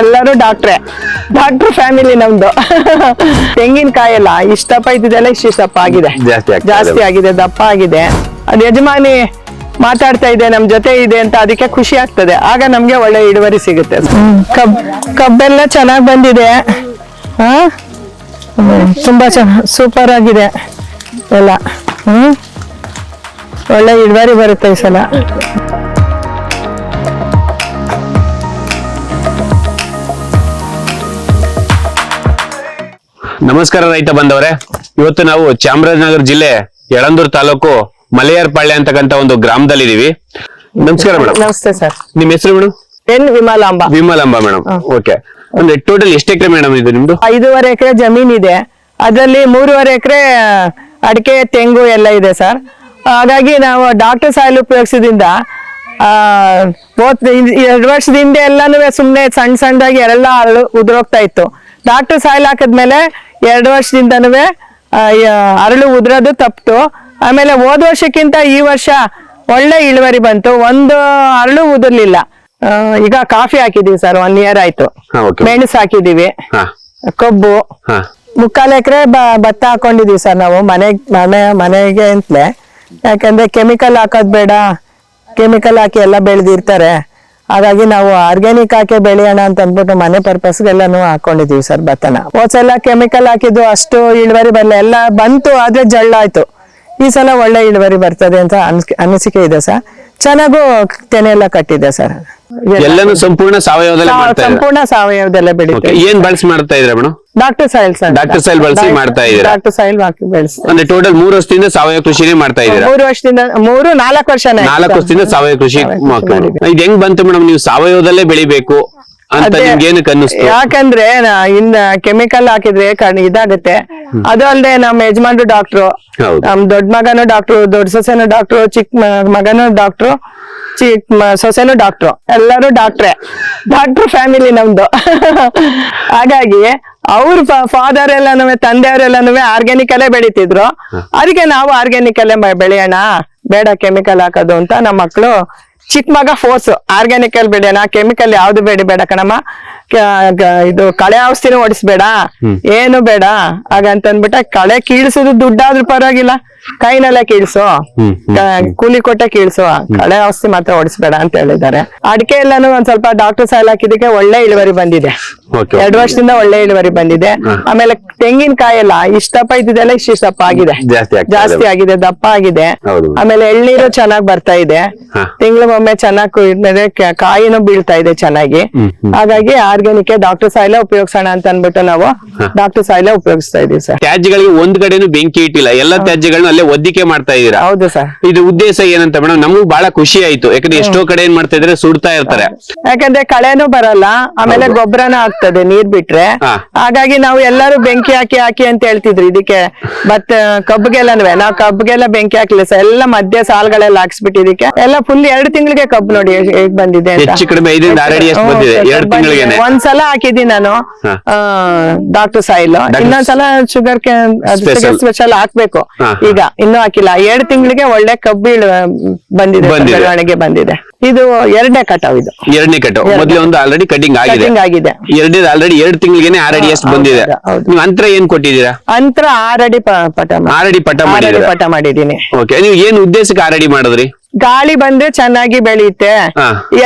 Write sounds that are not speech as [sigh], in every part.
ಎಲ್ಲರೂ ಡಾಕ್ಟ್ರೆ doctor family ನಮ್ದು. ತೆಂಗಿನಕಾಯಿ ಎಲ್ಲ ಇಷ್ಟಪ್ಪ ಇದ್ದಿದ್ದೆಲ್ಲ ಇಷ್ಟಿಷ್ಟಪ್ಪ ಆಗಿದೆ. ಜಾಸ್ತಿ ಆಗಿದೆ ದಪ್ಪ ಆಗಿದೆ. ಅದ್ ಯಜಮಾನಿ ಮಾತಾಡ್ತಾ ಇದೆ ನಮ್ ಜೊತೆ ಇದೆ ಅಂತ ಅದಕ್ಕೆ ಖುಷಿ ಆಗ್ತದೆ. ಆಗ ನಮ್ಗೆ ಒಳ್ಳೆ ಇಳುವರಿ ಸಿಗುತ್ತೆ. ಕಬ್ ಕಬ್ಬೆಲ್ಲ ಚೆನ್ನಾಗ್ ಬಂದಿದೆ. ಹಾ? ಹ್ಮ್, ತುಂಬಾ ಚೆನ್ನ ಸೂಪರ್ ಆಗಿದೆ. ಎಲ್ಲ. ಹ್ಮ್? ಒಳ್ಳೆ ಇಳುವರಿ ಬರುತ್ತೆ ಈ ಸಲ. ನಮಸ್ಕಾರ ರೈತ ಬಂದವರೇ. ಇವತ್ತು ನಾವು ಚಾಮರಾಜನಗರ ಜಿಲ್ಲೆ ಯಳಂದೂರು ತಾಲೂಕು ಮಲೆಯಾರ್ಪಾಳ್ಯ ಅಂತಕ್ಕಂತ ಒಂದು ಗ್ರಾಮದಲ್ಲಿ ಇದೀವಿ ನಮಸ್ಕಾರ ಮೇಡಮ್. ನಮಸ್ತೆ ಸರ್. ನಿಮ್ ಹೆಸರು madam? N Vimalamba. Vimalamba madam. Okay. ಅಂದ್ರೆ ಟೋಟಲ್ ಎಷ್ಟು ಎಕರೆ ಮೇಡಮ್ ಇದು ನಿಮ್ದು? ಐದೂವರೆ ಎಕರೆ ಜಮೀನ್ ಇದೆ. ಅದರಲ್ಲಿ ಮೂರುವರೆ ಎಕರೆ ಅಡಿಕೆ ತೆಂಗು ಎಲ್ಲ ಇದೆ ಸರ್. ಹಾಗಾಗಿ ನಾವು ಡಾಕ್ಟರ್ ಸಾಯಿಲ್ ಉಪಯೋಗಿಸಿದಿಂದ ಎರಡು ವರ್ಷದ ಹಿಂದೆ ಎಲ್ಲಾನು ಸುಮ್ಮನೆ ಸಣ್ಣ ಸಣ್ಣದಾಗಿ ಎಲ್ಲ ಅರಳು ಉದುರೋಗ್ತಾ ಇತ್ತು. ಡಾಕ್ಟರ್ ಸಾಯಿಲ್ ಹಾಕಿದ್ಮೇಲೆ ಎರಡು ವರ್ಷದಿಂದನೂ ಅರಳು ಉದ್ರೋದು ತಪ್ಪಿತು ಆಮೇಲೆ ಹೋದ ವರ್ಷಕ್ಕಿಂತ ಈ ವರ್ಷ ಒಳ್ಳೆ ಇಳುವರಿ ಬಂತು. ಒಂದು ಅರಳು ಉದುರ್ಲಿಲ್ಲ. ಈಗ ಕಾಫಿ ಹಾಕಿದೀವಿ ಸರ್ ಒನ್ ಇಯರ್ ಆಯ್ತು. ಮೆಣಸು ಹಾಕಿದೀವಿ. ಕೊಬ್ಬು. ಮುಕ್ಕಾಲು ಎಕರೆ ಭತ್ತ ಹಾಕೊಂಡಿದೀವಿ ಸರ್ ನಾವು ಮನೆ ಮನೆ ಮನೆಗೆ ಅಂತಲೇ. ಯಾಕಂದ್ರೆ ಕೆಮಿಕಲ್ ಹಾಕೋದ್ ಬೇಡ. ಕೆಮಿಕಲ್ ಹಾಕಿ ಎಲ್ಲ ಬೆಳೆದಿರ್ತಾರೆ. ಹಾಗಾಗಿ ನಾವು ಆರ್ಗ್ಯಾನಿಕ್ ಹಾಕಿ ಬೆಳೆಯೋಣ ಅಂತ ಅಂದ್ಬಿಟ್ಟು ಮನೆ ಪರ್ಪಸ್ಗೆಲ್ಲಾನು ಹಾಕೊಂಡಿದೀವಿ ಸರ್ ಭತ್ತನ. ಹೋದ್ಸಲ ಕೆಮಿಕಲ್ ಹಾಕಿದ್ದು ಅಷ್ಟು ಇಳುವರಿ ಬರಲ್ಲ ಎಲ್ಲ ಬಂತು, ಆದ್ರೆ ಜಳ್ಳಾಯ್ತು. ಈ ಸಲ ಒಳ್ಳೆ ಇಳುವರಿ ಬರ್ತದೆ ಅಂತ ಅನ್ಸ್- ಅನಿಸಿಕೆ ಇದೆ ಸರ್ ಚೆನ್ನಾಗೂ ತೆನೆ ಎಲ್ಲ ಕಟ್ಟಿದೆ ಸರ್ ಎಲ್ಲಾನು ಸಂಪೂರ್ಣ ಸಾವಯವದಲ್ಲೇ ಮಾಡ್ತಾ ಇದ್ದೀರಾ? ಸಂಪೂರ್ಣ ಸಾವಯವದಲ್ಲೇ Okay. ಬೆಳಿತೀವಿ ಏನ್ ಬಳಸಿ ಮಾಡ್ತಾ ಇದ್ರೆ madam? Doctor soil sir. Doctor Soil ಬಳಸಿ ಮಾಡ್ತಾ ಇದ್ದೀರಾ? ಡಾಕ್ಟರ್ ಸಾಯಿಲ್ ಹಾಕಿ ಬೆಳೆಸಿ. ಅಂದ್ರೆ ಟೋಟಲ್ ಮೂರು ವರ್ಷದಿಂದ ಸಾವಯವ ಕೃಷಿನೇ ಮಾಡ್ತಾ ಇದ್ದೀರಾ? ಮೂರು ವರ್ಷದಿಂದ ಮೂರು ನಾಲ್ಕು ವರ್ಷನೇ ನಾಲ್ಕು ವರ್ಷದಿಂದ ಸಾವಯವ ಕೃಷಿ ಮಾಡ್ತಾ ಇದು ಹೆಂಗ್ ಬಂತು ಮೇಡಮ್ ನೀವು ಸಾವಯವದಲ್ಲೇ ಬೆಳಿಬೇಕು? ಅಂತ ಅದೇ- ಅನ್ನಿಸ್ತು? ಯಾಕಂದ್ರೆ ನಾ- ಇನ್ನ ಕೆಮಿಕಲ್ ಹಾಕಿದ್ರೆ ಕಣ್ ಇದಾಗುತ್ತೆ. ಅದು ಅಲ್ಲದೆ ನಮ್ಮ ಯಜಮಾನ್ರು ಡಾಕ್ಟ್ರು ಹೌದು. ನಮ್ ದೊಡ್ಡ ಮಗನ ಡಾಕ್ಟ್ರು ದೊಡ್ಡ ಸೊಸೆನೂ ಡಾಕ್ಟ್ರು ಚಿಕ್ಕ ಮಗನ ಡಾಕ್ಟರ್ ಡಾಕ್ಟ್ರು ಚಿಕ್ಕ ಮ- ಸೊಸೆನು ಡಾಕ್ಟ್ರು ಎಲ್ಲರೂ ಡಾಕ್ಟ್ರೆ ಡಾಕ್ಟ್ರು ಫ್ಯಾಮಿಲಿ ನಮ್ದು. [laughs] ಹಾಗಾಗಿ ಅವ್ರ ಫಾದರ್ ಎಲ್ಲಾನು ತಂದೆಯವರೆಲ್ಲಾನು ಆರ್ಗ್ಯಾನಿಕ್ ಅಲ್ಲೇ ಬೆಳಿತಿದ್ರು. ಅದಕ್ಕೆ ನಾವು ಆರ್ಗ್ಯಾನಿಕ್ ಅಲ್ಲೇ ಬೆ- ಬೆಳೆಯೋಣ. ಬೇಡ ಕೆಮಿಕಲ್ ಹಾಕೋದು ಅಂತ ನಮ್ಮ ಮಕ್ಕಳು ಚಿಕ್ಕ ಮಗ ಫೋರ್ಸ್ ಆರ್ಗ್ಯಾನಿಕ್ ಅಲ್ಲಿ ಬೆಳೆಯೋಣ ಕೆಮಿಕಲ್ ಯಾವ್ದು ಬೇಡ ಬೇಡ ಕಣಮ್ಮ. ಇದು ಕಳೆ ಔಷಧಿನೂ ಓಡಿಸ್ಬೇಡ. ಏನು ಬೇಡ. ಹಾಗಂತ ಅಂದ್ಬಿಟ್ಟ ಕಳೆ ಕೀಳ್ಸೋದು ದುಡ್ಡಾದ್ರೂ ಪರವಾಗಿಲ್ಲ. ಕೈನಲ್ಲೇ ಕೀಳ್ಸು. ಕೂಲಿ ಕೊಟ್ಟೆ ಕೀಳ್ಸು. ಕಳೆ ಔಷಧಿ ಮಾತ್ರ ಓಡಿಸ್ಬೇಡ ಅಂತ ಹೇಳಿದ್ದಾರೆ. ಅಡಿಕೆ ಎಲ್ಲಾನು ಒಂದ್ ಸ್ವಲ್ಪ ಡಾಕ್ಟರ್ ಸಾಯಿಲ್ ಹಾಕಿದಕ್ಕೆ ಒಳ್ಳೆ ಇಳುವರಿ ಬಂದಿದೆ. ಎರಡು ವರ್ಷದಿಂದ ಒಳ್ಳೆ ಇಳುವರಿ ಬಂದಿದೆ. ಆಮೇಲೆ ತೆಂಗಿನಕಾಯಿ ಎಲ್ಲ ಇಷ್ಟಪ್ಪ ಇದ್ದಿದ್ದೆಲ್ಲ ಇಷ್ಟಿಷ್ಟಪ್ಪ ಆಗಿದೆ. ಜಾಸ್ತಿ ಆಗಿದೆ ದಪ್ಪ ಆಗಿದೆ. ಆಮೇಲೆ ಎಳ್ನೀರು ಚೆನ್ನಾಗ್ ಬರ್ತಾ ಇದೆ. ಹಾ. ತಿಂಗಳಿಗೊಮ್ಮೆ ಚೆನ್ನಾಗಿ ಕಾಯಿನೂ ಬೀಳ್ತಾ ಇದೆ ಚೆನ್ನಾಗಿ. ಹಾಗಾಗಿ ಆರ್ಗ್ಯಾನಿಕ್ ಡಾಕ್ಟರ್ ಸಾಯಿಲೆ ಉಪಯೋಗಿಸೋಣ ಅಂತ ಅನ್ಬಿಟ್ಟು ನಾವು ಡಾಕ್ಟರ್ ಸಾಯಿಲೆ ಉಪಯೋಗಿಸ್ತಾ ಇದೀವಿ ಸರ್. ತ್ಯಾಜ್ಯಗಳಿಗೆ ಒಂದ್ ಕಡೆನೂ ಬೆಂಕಿ ಇಟ್ಟಿಲ್ಲ. ಎಲ್ಲ ತ್ಯಾಜ್ಯಗಳನ್ನ ಅಲ್ಲೇ ಒದ್ದಿಕೆ ಮಾಡ್ತಾ ಇದೀರಾ ಹೌದು ಸರ್. ಇದು ಉದ್ದೇಶ ಏನಂತ ಮೇಡಮ್? ನಮಗೂ ಬಹಳ ಖುಷಿ ಆಯ್ತು. ಯಾಕಂದ್ರೆ ಎಷ್ಟೋ ಕಡೆ ಏನ್ ಮಾಡ್ತಾ ಇದ್ರೆ ಸುಡ್ತಾ ಇರ್ತಾರೆ. ಯಾಕಂದ್ರೆ ಕಳೆನೂ ಬರಲ್ಲ. ಆಮೇಲೆ ಗೊಬ್ಬರನ ಆಗ್ತದೆ ನೀರ್ ಬಿಟ್ರೆ. ಹಾಗಾಗಿ ನಾವು ಎಲ್ಲರೂ ಬೆಂಕಿ ಹಾಕಿ ಹಾಕಿ ಅಂತ ಹೇಳ್ತಿದ್ರು ಇದಕ್ಕೆ. ಮತ್ ಕಬ್ಬಿಗೆಲ್ಲನೂ ನಾವು ಕಬ್ಬಿಗೆಲ್ಲ ಬೆಂಕಿ ಹಾಕ್ಲಿಲ್ಲ ಸರ್. ಎಲ್ಲ ಮಧ್ಯ ಸಾಲ್ಗಳೆಲ್ಲ ಹಾಕ್ಸ್ಬಿಟ್ಟಿದ್ದಕ್ಕೆ ಎಲ್ಲ ಫುಲ್ ಎರಡು ತಿಂಗಳಿಗೆ ಕಬ್ಬು ನೋಡಿ ಹೇಗ್- ಬಂದಿದೆ ಅಂತ. ಹೆಚ್ಚು ಕಡಿಮೆ ಐದರಿಂದ ಆರು ಅಷ್ಟು ಬಂದಿದೆ. ಎರಡು ಒಂದ್ಸಲ ಹಾಕಿದ್ದೀನಿ ನಾನು. ಡಾಕ್ಟರ್ ಸಾಯಿಲ್ ಇನ್ನೊಂದ್ಸಲ ಶುಗರ್. ಸ್ಪೆಷಲ್ ಹಾಕ್ಬೇಕು. ಈಗ ಇನ್ನೂ ಹಾಕಿಲ್ಲ. ಎರಡ್ ತಿಂಗಳಿಗೆ ಒಳ್ಳೆ ಕಬ್ಬು ಬಂದಿದೆ. ಬೆಳವಣಿಗೆ ಬಂದಿದೆ. ಇದು ಎರಡನೇ ಕಟಾವ್ ಇದು. ಎರಡನೇ ಕಟಾವ್. ಮೊದಲೇ ಒಂದು ಆಲ್ರೆಡಿ ಕಟಿಂಗ್ ಆಗಿದೆ. ಆಗಿದೆ. ಎರಡನೇ ಆಲ್ರೆಡಿ ಎರಡು ತಿಂಗಳಿಗೆ ಆರ್ ಅಡಿ ಅಷ್ಟು ಬಂದಿದೆ. ಅಂತರ ಏನ್ ಕೊಟ್ಟಿದ್ದೀರಾ? ಅಂತರ ಆರಡಿ ಅಡಿ ಪಟ ಆರ್ ಆರಡಿ ಪಟ ಆರಡಿ ಪಟ ಮಾಡಿದೀನಿ ಓಕೆ ನೀವು ಏನ್ ಉದ್ದೇಶಕ್ಕೆ ಆರಡಿ ಮಾಡಿದ್ರಿ? ಗಾಳಿ ಬಂದ್ರೆ ಚೆನ್ನಾಗಿ ಬೆಳೆಯುತ್ತೆ.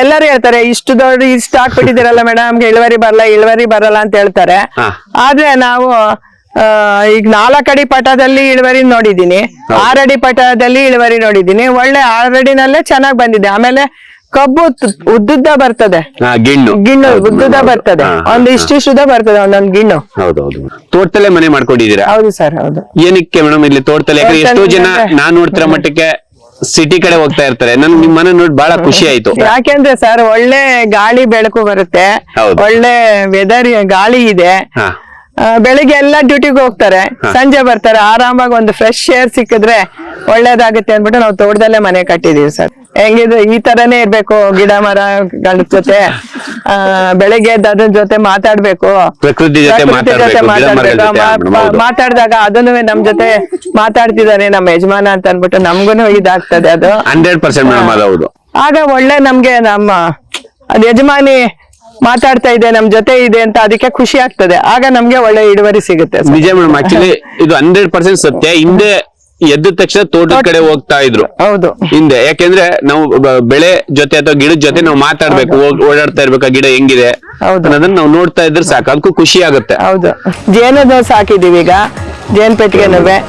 ಎಲ್ಲರೂ ಹೇಳ್ತಾರೆ ಇಷ್ಟು ದೊಡ್ಡ ಇಷ್ಟ ಹಾಕ್ಬಿಟ್ಟಿದ್ದೀರಲ್ಲ ಮೇಡಮ್ ಇಳುವರಿ ಬರಲ್ಲ ಇಳುವರಿ ಬರಲ್ಲ ಅಂತ ಹೇಳ್ತಾರೆ. ಆದ್ರೆ ನಾವು ಈಗ ನಾಲ್ಕಡಿ ಪಟದಲ್ಲಿ ಇಳುವರಿ ನೋಡಿದೀನಿ ಆರಡಿ ಪಟದಲ್ಲಿ ಇಳುವರಿ ನೋಡಿದೀನಿ ಒಳ್ಳೆ ಆರಡಿನಲ್ಲೇ ಚೆನ್ನಾಗ್ ಬಂದಿದೆ. ಆಮೇಲೆ ಕಬ್ಬು ಉದ್ದುದ್ದ ಬರ್ತದೆ. ಗಿಣ್ಣು. ಗಿಣ್ಣು ಉದ್ದುದ್ದ ಬರ್ತದೆ. ಒಂದ್ ಇಷ್ಟಿಷ್ಟುದ ಬರ್ತದೆ ಒಂದೊಂದು ಗಿಣ್ಣು. ಹೌದೌದು ತೋಟದಲ್ಲೇ ಮನೆ ಮಾಡ್ಕೊಂಡಿದ್ದೀರಾ? ಹೌದು ಸರ್ ಹೌದು. ಏನಕ್ಕೆ ಮೇಡಮ್ ಇಲ್ಲಿ ತೋಟದಲ್ಲಿ? ಎಷ್ಟೋ ಜನ ನಾನ್ ನೋಡ್ತಿರೋ ಮಟ್ಟಕ್ಕೆ ಸಿಟಿ ಕಡೆ ಹೋಗ್ತಾ ಇರ್ತಾರೆ. ನನ್ ನಿಮ್ ಮನೆ ನೋಡಿ ಬಹಳ ಖುಷಿ ಆಯ್ತು. ಯಾಕೆಂದ್ರೆ ಸರ್ ಒಳ್ಳೆ ಗಾಳಿ ಬೆಳಕು ಬರುತ್ತೆ. ಹೌದು. ಒಳ್ಳೆ ವೆದರ್ ಗಾಳಿ ಇದೆ. ಹಾ. ಬೆಳಿಗ್ಗೆ ಎಲ್ಲ ಡ್ಯೂಟಿಗೆ ಹೋಗ್ತಾರೆ. ಸಂಜೆ ಬರ್ತಾರೆ. ಆರಾಮಾಗಿ ಒಂದು ಫ್ರೆಶ್ ಏರ್ ಸಿಕ್ಕಿದ್ರೆ ಒಳ್ಳೇದಾಗುತ್ತೆ ಅಂದ್ಬಿಟ್ಟು ನಾವು ತೋಟದಲ್ಲೇ ಮನೆ ಕಟ್ಟಿದೀವಿ ಸರ್. ಹೆಂಗಿದ್ರು ಈ ತರನೇ ಇರ್ಬೇಕು ಗಿಡ ಮರಗಳ ಜೊತೆ. ಆ ಬೆಳಿಗ್ಗೆ ಎದ್ದು ಅದ್ರ ಜೊತೆ ಮಾತಾಡ್ಬೇಕು. ಪ್ರಕೃತಿ ಜೊತೆ ಮಾತಾಡ್ಬೇಕು, ಮಾತಾಡ್ದಾಗ ಅದನ್ನು ನಮ್ ಜೊತೆ ಮಾತಾಡ್ತಿದಾನೆ ನಮ್ಮ ಯಜಮಾನ ಅಂತ ಅನ್ಬಿಟ್ಟು ನಮ್ಗುನು ಇದಾಗ್ತದೆ ಅದು. ಹಂಡ್ರೆಡ್ ಪರ್ಸೆಂಟ್ ಆಗ ಒಳ್ಳೆ ನಮ್ಗೆ ನಮ್ಮ ಅದ್ ಯಜಮಾನಿ ಮಾತಾಡ್ತಾ ಇದೆ ನಮ್ ಜೊತೆ ಇದೆ ಅಂತ ಅದಕ್ಕೆ ಖುಷಿ ಆಗ್ತದೆ. ಆಗ ನಮ್ಗೆ ಒಳ್ಳೆ ಇಳುವರಿ ಸಿಗುತ್ತೆ. ನಿಜ ಮೇಡಮ್ ಆಕ್ಚುಲಿ ಇದು ಹಂಡ್ರೆಡ್ ಪರ್ಸೆಂಟ್ ಸತ್ಯ. ಹಿಂದೆ ಎದ್ದ ತಕ್ಷಣ ತೋಟದ ಕಡೆ ಹೋಗ್ತಾ ಇದ್ರು. ಹೌದು. ಹಿಂದೆ. ಯಾಕೆಂದ್ರೆ ನಾವು ಬ- ಬೆಳೆ ಜೊತೆ ಅಥವಾ ಗಿಡದ ಜೊತೆ ನಾವು ಮಾತಾಡ್ಬೇಕು ಓಡ್- ಓಡಾಡ್ತಾ ಇರ್ಬೇಕು ಆ ಗಿಡ ಹೆಂಗಿದೆ ಹೌದು. ಅನ್ನೋದನ್ನ ನಾವು ನೋಡ್ತಾ ಇದ್ರೆ ಸಾಕು. ಅದಕ್ಕೂ ಖುಷಿ ಆಗುತ್ತೆ. ಹೌದು. ಜೇನದ ಸಾಕಿದೀವಿ ಈಗ. ಜೇನ್ ಪೆಟ್ಟಿಗೆನುವೆ